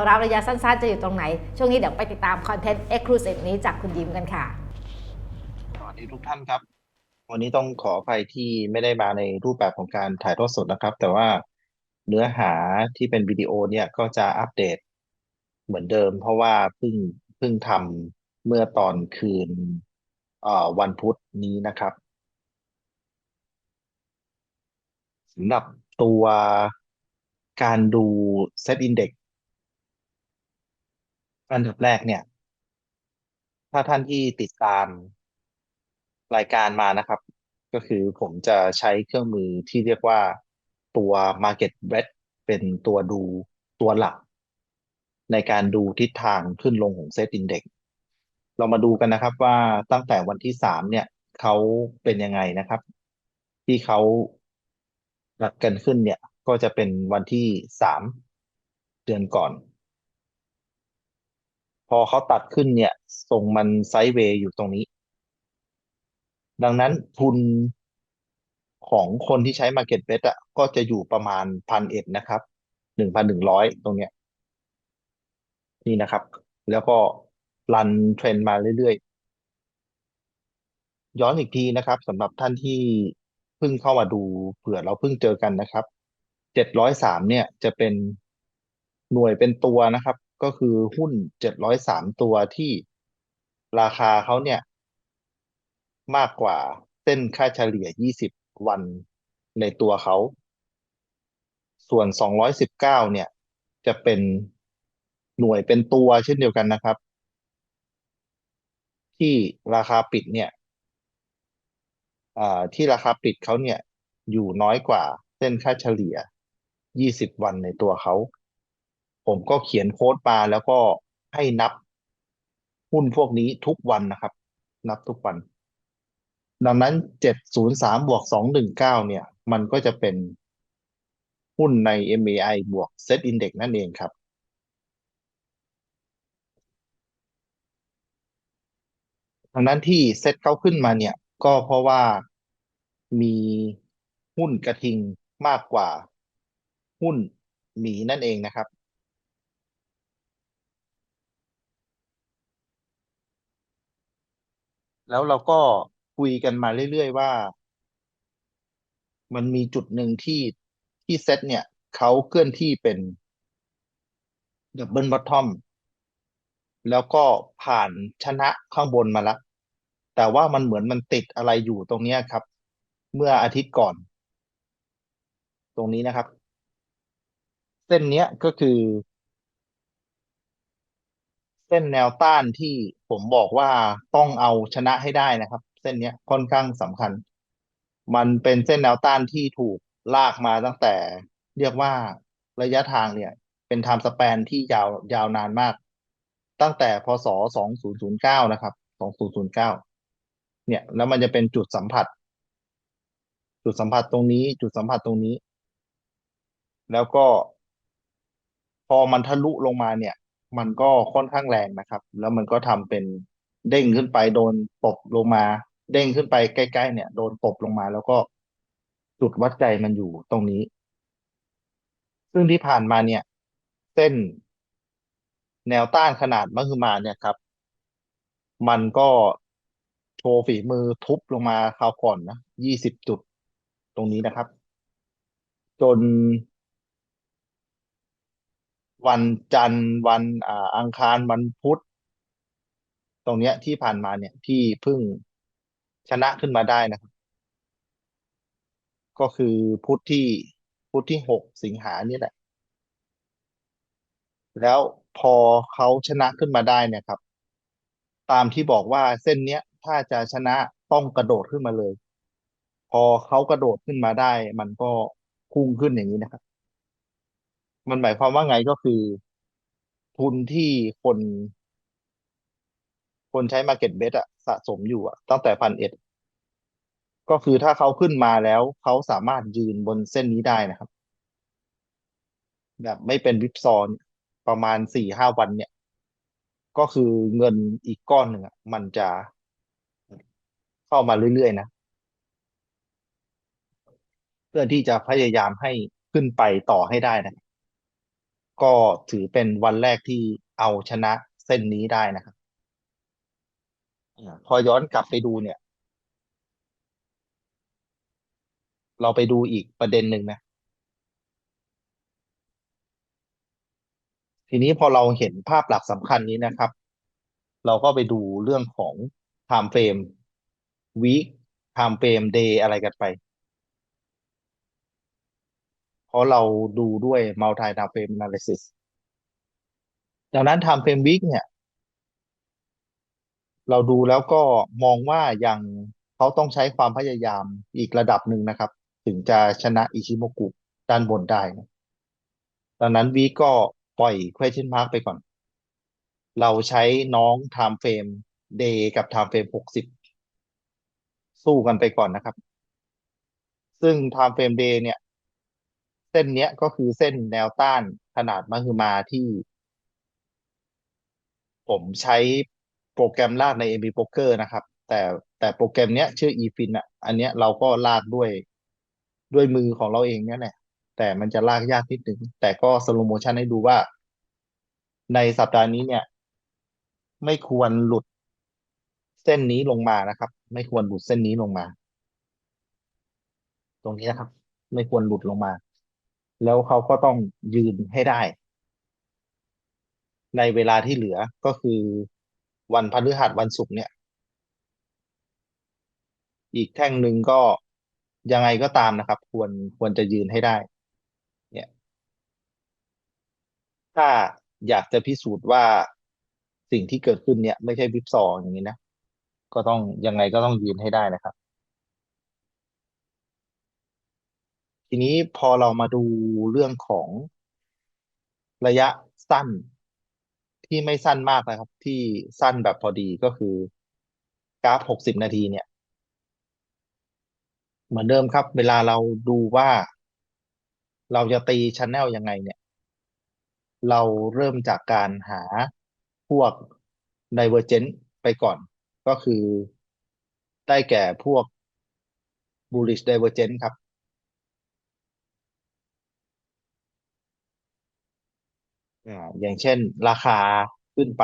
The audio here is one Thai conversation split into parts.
วรับระยะสั้นๆ จะอยู่ตรงไหน ช่วงนี้เดี๋ยวไปติดตามคอนเทนต์ Exclusive นี้จากคุณยิ้มกันค่ะ สวัสดีทุกท่านครับ วันนี้ต้องขออภัยที่ไม่ได้มาในรูปแบบของการถ่ายทอดสดนะครับ แต่ว่าเนื้อหาที่เป็นวิดีโอเนี่ยก็จะอัปเดตเหมือนเดิม เพราะว่าเพิ่งเพิ่งทำเมื่อตอนคืนวันพุธนี้นะครับสำหรับตัวการดู Set Index อันเดั อันดับแรกเนี่ย ถ้าท่านที่ติดตามรายการมานะครับ ก็คือผมจะใช้เครื่องมือที่เรียกว่าตัว Market Breadth เป็นตัวดูตัวหลัก ในการดูทิศทางขึ้นลงของ Set Index เรามาดูกันนะครับว่าตั้งแต่วันที่สามเนี่ยเขาเป็นยังไงนะครับ ที่เขาตัดกันขึ้นเนี่ย ก็จะเป็นวันที่สามเดือนก่อน พอเขาตัดขึ้นเนี่ยทรงมันไซด์เวย์อยู่ตรงนี้ ดังนั้นทุนของคนที่ใช้ Market Bet อะก็จะอยู่ประมาณพันเอ็ดนะครับหนึ่งพันหนึ่งร้อยตรงเนี้ย นี่นะครับ แล้วก็รันเทรนมาเรื่อยๆ ย้อนอีกทีนะครับสำหรับท่านที่เพิ่งเข้ามาดูเผื่อเราเพิ่งเจอกันนะครับเจ็ดร้อยสามเนี่ยจะเป็นหน่วยเป็นตัวนะครับ ก็คือหุ้นเจ็ดร้อยสามตัวที่ราคาเขาเนี่ย มากกว่าเส้นค่าเฉลี่ย20วันในตัวเขา ส่วน219เนี่ย จะเป็นหน่วยเป็นตัวเช่นเดียวกันนะครับ ที่ราคาปิดเนี่ยที่ราคาปิดเขาเนี่ยอยู่น้อยกว่าเส้นค่าเฉลี่ย 20 วันในตัวเขา ผมก็เขียนโค้ดมาแล้วก็ให้นับหุ้นพวกนี้ทุกวันนะครับ นับทุกวัน ดังนั้น703บวก219เนี่ย มันก็จะเป็นหุ้นใน MAI บวก Set Index นั่นเองครับ ดังนั้นที่เซ็ตเขาขึ้นมาเนี่ย ก็เพราะว่ามีหุ้นกระทิงมากกว่า หุ้นหมีนั่นเองนะครับ แล้วเราก็คุยกันมาเรื่อยๆว่า มันมีจุดหนึ่งที่ที่เซตเนี่ยเขาเคลื่อนที่เป็นดับเบิลบอททอมแล้วก็ผ่านชนะข้างบนมาล้วแต่ว่ามันเหมือนมันติดอะไรอยู่ตรงนี้ครับ เมื่ออาทิตย์ก่อน ตรงนี้นะครับ เส้นเนี้ยก็คือ เส้นแนวต้านที่ผมบอกว่าต้องเอาชนะให้ได้นะครับ เส้นนี้ค่อนข้างสำคัญ มันเป็นเส้นแนวต้านที่ถูกลากมาตั้งแต่เรียกว่าระยะทางเนี่ย เป็นไทม์สแปนที่ยาวยาวนานมาก ตั้งแต่พศ 2009 นะครับ 2009 เนี่ย แล้วมันจะเป็นจุดสัมผัส จุดสัมผัสตรงนี้ จุดสัมผัสตรงนี้ แล้วก็ พอมันทะลุลงมาเนี่ย มันก็ค่อนข้างแรงนะครับ แล้วมันก็ทำเป็นเด้งขึ้นไปโดนตบลงมา เด้งขึ้นไปใกล้ๆเนี่ย โดนตบลงมา แล้วก็จุดวัดใจมันอยู่ตรงนี้ ซึ่งที่ผ่านมาเนี่ย เส้นแนวต้านขนาดมหึมาเนี่ยครับ มันก็โชว์ฝีมือทุบลงมาคราวก่อนนะยี่สิบจุดตรงนี้นะครับ จน วันจันทร์วันอ่าอังคารวันพุธตรงเนี้ยที่ผ่านมาเนี่ยที่เพิ่งชนะขึ้นมาได้นะครับ ก็คือพุธที่พุธที่หกสิงหานี่แหละ แล้วพอเขาชนะขึ้นมาได้เนี่ยครับ ตามที่บอกว่าเส้นเนี้ยถ้าจะชนะต้องกระโดดขึ้นมาเลย พอเขากระโดดขึ้นมาได้ มันก็พุ่งขึ้นอย่างนี้นะครับ มันหมายความว่าไงก็คือ ทุนที่คนคนใช้ Market Bet อะสะสมอยู่อะตั้งแต่พันเอ็ดก็คือถ้าเขาขึ้นมาแล้วเขาสามารถยืนบนเส้นนี้ได้นะครับ แบบไม่เป็นวิปซอนประมาณสี่ห้าวันเนี่ย ก็คือเงินอีกก้อนหนึ่งอะมันจะเข้ามาเรื่อยๆนะ เพื่อที่จะพยายามให้ขึ้นไปต่อให้ได้นะ ก็ถือเป็นวันแรกที่เอาชนะเส้นนี้ได้นะครับอ่าพอย้อนกลับไปดูเนี่ย เราไปดูอีกประเด็นหนึ่งนะ ทีนี้พอเราเห็นภาพหลักสำคัญนี้นะครับ เราก็ไปดูเรื่องของ time frame week time frame day อะไรกันไป เพราะเราดูด้วย multi time frame analysis ดังนั้น time frame week เนี่ย เราดูแล้วก็มองว่ายังเขาต้องใช้ความพยายามอีกระดับหนึ่งนะครับ ถึงจะชนะอิชิโมกุด้านบนได้นะดังนั้นวีก็ปล่อย question mark ไปก่อน เราใช้น้อง time frame day กับ time frame หกสิบสู้กันไปก่อนนะครับ ซึ่ง time frame day เนี่ย เส้นเนี้ยก็คือเส้นแนวต้านขนาดมหึมาที่ ผมใช้โปรแกรมลากใน MB Poker นะครับ แต่แต่โปรแกรมเนี้ยชื่อ eFin อะ อันเนี้ยเราก็ลากด้วยด้วยมือของเราเองเนี่ยแหละแต่มันจะลากยากนิดนึง แต่ก็สโลโมชันให้ดูว่า ในสัปดาห์นี้เนี่ย ไม่ควรหลุดเส้นนี้ลงมานะครับ ไม่ควรหลุดเส้นนี้ลงมา ตรงนี้นะครับ ไม่ควรหลุดลงมา แล้วเขาก็ต้องยืนให้ได้ ในเวลาที่เหลือก็คือวันพฤหัสวันศุกร์เนี่ย อีกแท่งหนึ่งก็ยังไงก็ตามนะครับ ควรควรจะยืนให้ได้ เนี่ย ถ้าอยากจะพิสูจน์ว่าสิ่งที่เกิดขึ้นเนี่ย ไม่ใช่วิปซออย่างนี้นะก็ต้องยังไงก็ต้องยืนให้ได้นะครับ ทีนี้พอเรามาดูเรื่องของระยะสั้น ที่ไม่สั้นมากนะครับ ที่สั้นแบบพอดีก็คือกราฟหกสิบนาทีเนี่ย เหมือนเดิมครับ เวลาเราดูว่า เราจะตีชันแนลยังไงเนี่ย เราเริ่มจากการหาพวก divergent ไปก่อน ก็คือได้แก่พวก bullish divergent ครับ อ่าอย่างเช่น ราคาขึ้นไป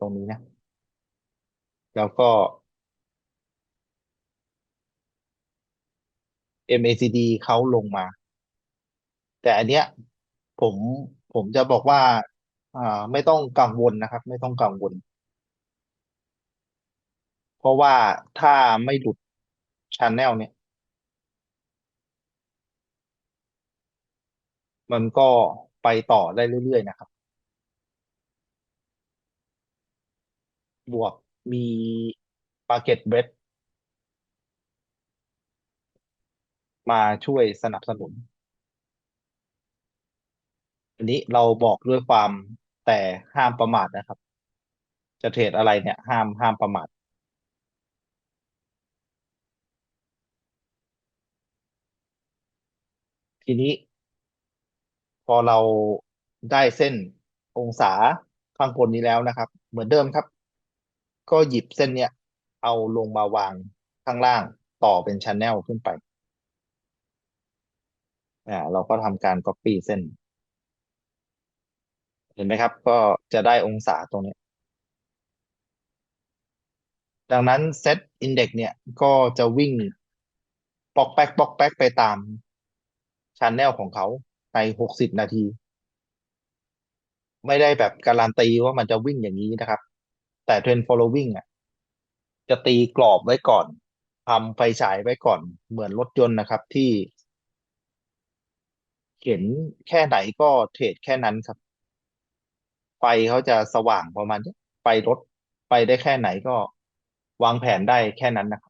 ตรงนี้นะ แล้วก็ MACD เขาลงมา แต่อันเนี้ยผมผมจะบอกว่าอ่าไม่ต้องกังวลนะครับ ไม่ต้องกังวล เพราะว่าถ้าไม่หลุดชันแนลเนี่ย มันก็ ไปต่อได้เรื่อยๆนะครับ บวกมี Market Breadth มาช่วยสนับสนุน อันนี้เราบอกด้วยความแต่ห้ามประมาทนะครับ จะเทรดอะไรเนี่ย ห้ามห้ามประมาททีนี้ อเราได้เส้นองศาข้างบนนี้แล้วนะครับ เหมือนเดิมครับ ก็หยิบเส้นเนี้ยเอาลงมาวางข้างล่างต่อเป็นชันแนลขึ้นไปอ่าเราก็ทำการ copy เส้น เห็นไหมครับ ก็จะได้องศาตรงนี้ ดังนั้นเซตอินเด็กเนี่ยก็จะวิ่งปอกแป๊กปอกแป๊กไปตามชันแนลของเขา ในหกสิบนาที ไม่ได้แบบการันตีว่ามันจะวิ่งอย่างนี้นะครับ แต่เทรน following อะจะตีกรอบไว้ก่อนทำไฟฉายไว้ก่อนเหมือนรถยนต์นะครับที่เห็นแค่ไหนก็เทรดแค่นั้นครับ ไฟเขาจะสว่างประมาณไฟรถไปได้แค่ไหนก็วางแผนได้แค่นั้นนะครับ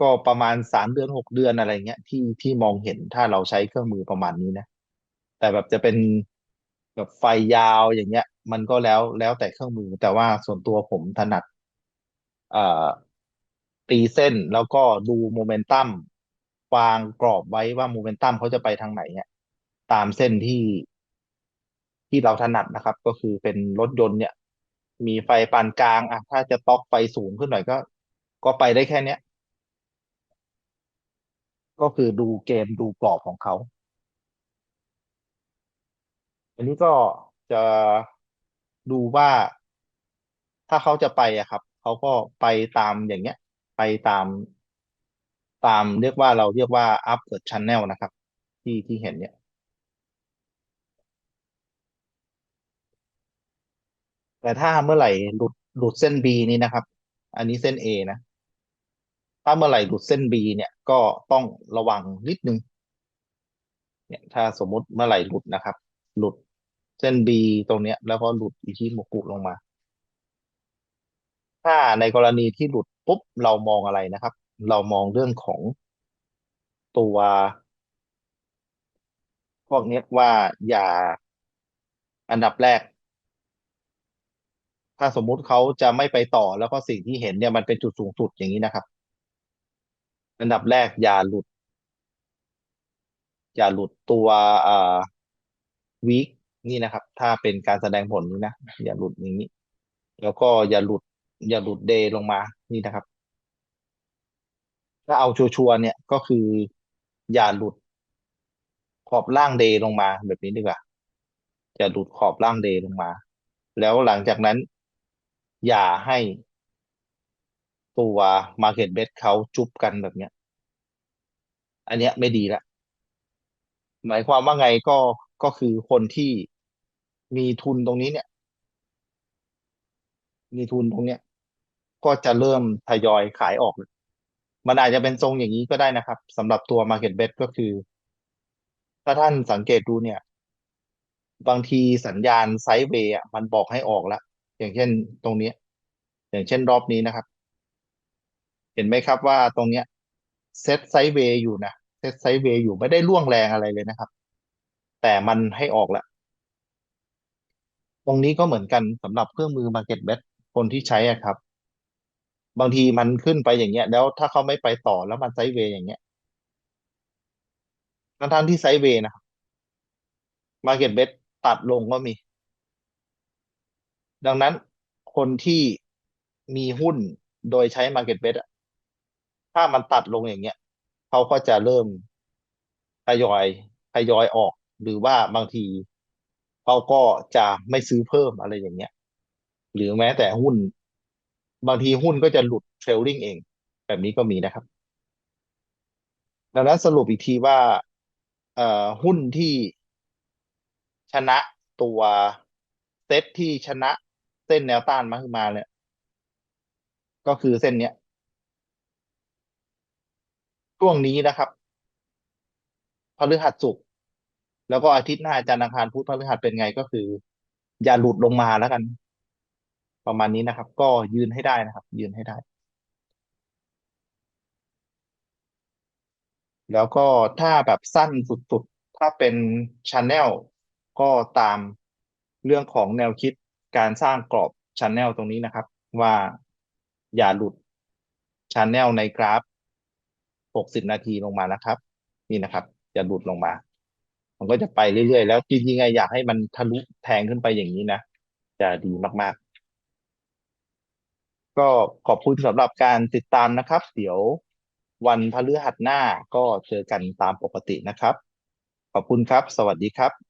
ก็ประมาณสามเดือนหกเดือนอะไรเงี้ยที่ที่มองเห็นถ้าเราใช้เครื่องมือประมาณนี้นะ แต่แบบจะเป็นแบบไฟยาวอย่างเงี้ย มันก็แล้วแล้วแต่เครื่องมือ แต่ว่าส่วนตัวผมถนัดเอ่อตีเส้นแล้วก็ดูโมเมนตัมวางกรอบไว้ว่าโมเมนตัมเขาจะไปทางไหนเนี่ยตามเส้นที่ที่เราถนัดนะครับ ก็คือเป็นรถยนต์เนี่ย มีไฟปานกลางอะถ้าจะต๊อกไฟสูงขึ้นหน่อยก็ ก็ไปได้แค่เนี้ย ก็คือดูเกมดูกรอบของเขา อันนี้ก็จะดูว่าถ้าเขาจะไปอะครับเขาก็ไปตามอย่างเงี้ย ไปตาม ตามเรียกว่าเราเรียกว่า up the channel นะครับ ที่ที่เห็นเนี่ยแต่ถ้าเมื่อไหร่หลุดหลุดเส้น B นี้นะครับ อันนี้เส้น A นะ ถ้าเมื่อไหร่หลุดเส้น B เนี่ยก็ต้องระวังนิดนึง เนี่ยถ้าสมมุติเมื่อไหร่หลุดนะครับ หลุดเส้น B ตรงเนี้ย แล้วก็หลุดอิชิโมกุลงมา ถ้าในกรณีที่หลุดปุ๊บเรามองอะไรนะครับ เรามองเรื่องของตัวพวกนี้ว่าอย่าอันดับแรก ถ้าสมมุติเขาจะไม่ไปต่อแล้วก็สิ่งที่เห็นเนี่ยมันเป็นจุดสูงสุดอย่างนี้นะครับ อันดับแรกอย่าหลุด อย่าหลุดตัวอ่าวีคนี่นะครับ ถ้าเป็นการแสดงผลนี้นะ อย่าหลุดอย่างนี้ แล้วก็อย่าหลุด อย่าหลุดเดย์ลงมานี่นะครับ ถ้าเอาชัวร์ๆเนี่ยก็คือ อย่าหลุด ขอบล่างเดย์ลงมาแบบนี้ดีกว่าอย่าหลุดขอบล่างเดย์ลงมา แล้วหลังจากนั้น อย่าให้ ตัว Market Bet เขาจุบกันแบบเนี้ย อันเนี้ยไม่ดีละหมายความว่าไงก็ก็คือคนที่มีทุนตรงนี้เนี่ย มีทุนตรงเนี้ย ก็จะเริ่มทยอยขายออก มันอาจจะเป็นทรงอย่างนี้ก็ได้นะครับสำหรับตัว Market Bet ก็คือ ถ้าท่านสังเกตดูเนี่ย บางทีสัญญาณไซด์เวย์มันบอกให้ออกแล้ว อย่างเช่นตรงนี้ อย่างเช่นรอบนี้นะครับ เห็นไหมครับว่าตรงเนี้ยเซตไซด์เวย์อยู่นะเซตไซด์เวย์อยู่ไม่ได้ร่วงแรงอะไรเลยนะครับ แต่มันให้ออกแล้วตรงนี้ก็เหมือนกันสำหรับเครื่องมือ Market Bet คนที่ใช้อะครับ บางทีมันขึ้นไปอย่างเงี้ย แล้วถ้าเขาไม่ไปต่อแล้วมันไซด์เวย์อย่างเงี้ยทั้งที่ไซด์เวย์นะครับ Market Bet ตัดลงก็มี ดังนั้นคนที่มีหุ้นโดยใช้ Market Bet อะ ถ้ามันตัดลงอย่างเงี้ยเขาก็จะเริ่มทยอยทยอยออก หรือว่าบางทีเขาก็จะไม่ซื้อเพิ่มอะไรอย่างเงี้ย หรือแม้แต่หุ้น บางทีหุ้นก็จะหลุดเทรลลิ่งเอง แบบนี้ก็มีนะครับ ดังนั้นสรุปอีกทีว่าเอ่อหุ้นที่ชนะตัวเซตที่ชนะเส้นแนวต้านมาขึ้นมาเนี่ย ก็คือเส้นเนี้ย ช่วงนี้นะครับพฤหัสศุกร์แล้วก็อาทิตย์หน้าจันทร์อังคารพุธพฤหัสเป็นไงก็คือ อย่าหลุดลงมาแล้วกัน ประมาณนี้นะครับ ก็ยืนให้ได้นะครับ ยืนให้ได้ แล้วก็ถ้าแบบสั้นสุดๆ ถ้าเป็นช n แนลก็ตามเรื่องของแนวคิดการสร้างกรอบช n แนลตรงนี้นะครับ ว่าอย่าหลุดช n แนลในกราฟ 60นาทีลงมานะครับ นี่นะครับ จะหลุดลงมา มันก็จะไปเรื่อยๆ แล้วจริงๆไงอยากให้มันทะลุแทงขึ้นไปอย่างนี้นะ จะดีมากๆ ก็ขอบคุณสำหรับการติดตามนะครับ เดี๋ยววันพฤหัสหน้าก็เจอกันตามปกตินะครับ ขอบคุณครับ สวัสดีครับ